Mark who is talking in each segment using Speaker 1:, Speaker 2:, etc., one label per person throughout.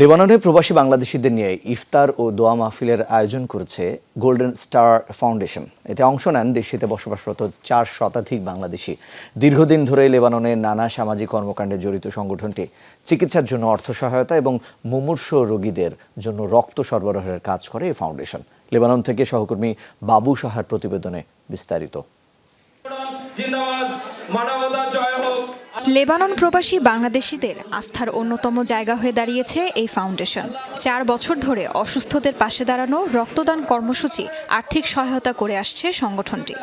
Speaker 1: লেবাননে প্রবাসী বাংলাদেশিদের নিয়ে ইফতার ও দোয়া মাহফিলের আয়োজন করেছে গোল্ডেন স্টার ফাউন্ডেশন। এতে অংশ নেন দেশটিতে বসবাসরত চার শতাধিক বাংলাদেশি। দীর্ঘদিন ধরে লেবাননে নানা সামাজিক কর্মকাণ্ডে জড়িত সংগঠনটি চিকিৎসার জন্য অর্থ সহায়তা এবং মুমূর্ষ রোগীদের জন্য রক্ত সরবরাহের কাজ করে এই ফাউন্ডেশন। লেবানন থেকে সহকর্মী বাবু সাহার প্রতিবেদনে বিস্তারিত।
Speaker 2: লেবানন প্রবাসী বাংলাদেশিদের আস্থার অন্যতম জায়গা হয়ে দাঁড়িয়েছে এই ফাউন্ডেশন। চার বছর ধরে অসুস্থদের পাশে দাঁড়ানো রক্তদান কর্মসূচি আর্থিক সহায়তা করে আসছে সংগঠনটি।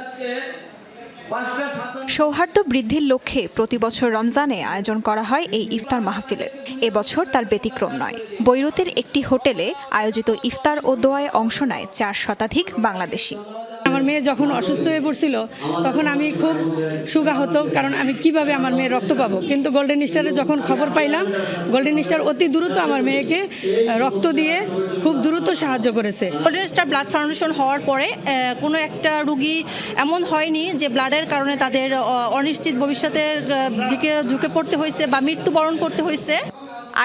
Speaker 2: সৌহার্দ্য বৃদ্ধির লক্ষ্যে প্রতি বছর রমজানে আয়োজন করা হয় এই ইফতার মাহফিলের। এবছর তার ব্যতিক্রম নয়। বৈরুতের একটি হোটেলে আয়োজিত ইফতার ও দোয়ায় অংশ নেয় চার শতাধিক বাংলাদেশি।
Speaker 3: আমার মেয়ে যখন অসুস্থ হয়ে পড়ছিল তখন আমি খুব সুগা হতো কারণ আমি কীভাবে আমার মেয়ে রক্ত পাবো? কিন্তু গোল্ডেন স্টারে যখন খবর পাইলাম গোল্ডেন স্টার অতি দ্রুত আমার মেয়েকে রক্ত দিয়ে খুব দ্রুত সাহায্য করেছে।
Speaker 4: গোল্ডেন স্টার ব্লাড ফাউন্ডেশন হওয়ার পরে কোনো একটা রুগী এমন হয়নি যে ব্লাডের কারণে তাদের অনিশ্চিত ভবিষ্যতের দিকে ঝুঁকে পড়তে হয়েছে বা মৃত্যুবরণ করতে হয়েছে।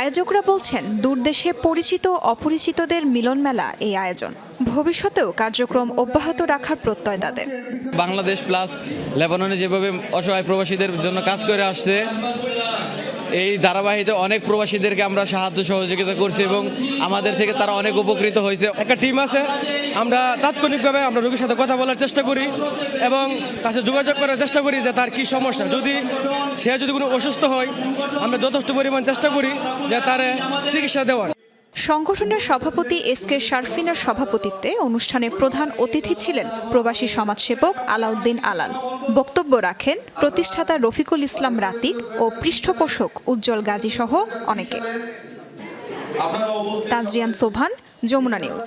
Speaker 2: আয়োজকরা বলছেন দূরদেশে পরিচিত অপরিচিতদের মিলন মেলা এই আয়োজন। ভবিষ্যতেও কার্যক্রম অব্যাহত রাখার প্রত্যয় তাদের।
Speaker 5: বাংলাদেশ প্লাস লেবাননে যেভাবে অসহায় প্রবাসীদের জন্য কাজ করে আসছে এই ধারাবাহিকতে অনেক প্রবাসীদেরকে আমরা সাহায্য সহযোগিতা করছি এবং আমাদের থেকে তারা অনেক উপকৃত হয়েছে।
Speaker 6: একটা টিম আছে আমরা তাৎক্ষণিকভাবে আমরা রোগীর সাথে কথা বলার চেষ্টা করি এবং তার সাথে যোগাযোগ করার চেষ্টা করি যে তার কি সমস্যা। যদি সে যদি কোনো অসুস্থ হয় আমরা যথেষ্ট পরিমাণ চেষ্টা করি যে তার চিকিৎসা দেওয়ার।
Speaker 2: সংগঠনের সভাপতি এস কে শারফিনের সভাপতিত্বে অনুষ্ঠানে প্রধান অতিথি ছিলেন প্রবাসী সমাজসেবক আলাউদ্দিন আলাল। বক্তব্য রাখেন প্রতিষ্ঠাতা রফিকুল ইসলাম রাতিক ও পৃষ্ঠপোষক উজ্জ্বল গাজী সহ অনেকে। তাজরিয়ান সোভান যমুনা নিউজ।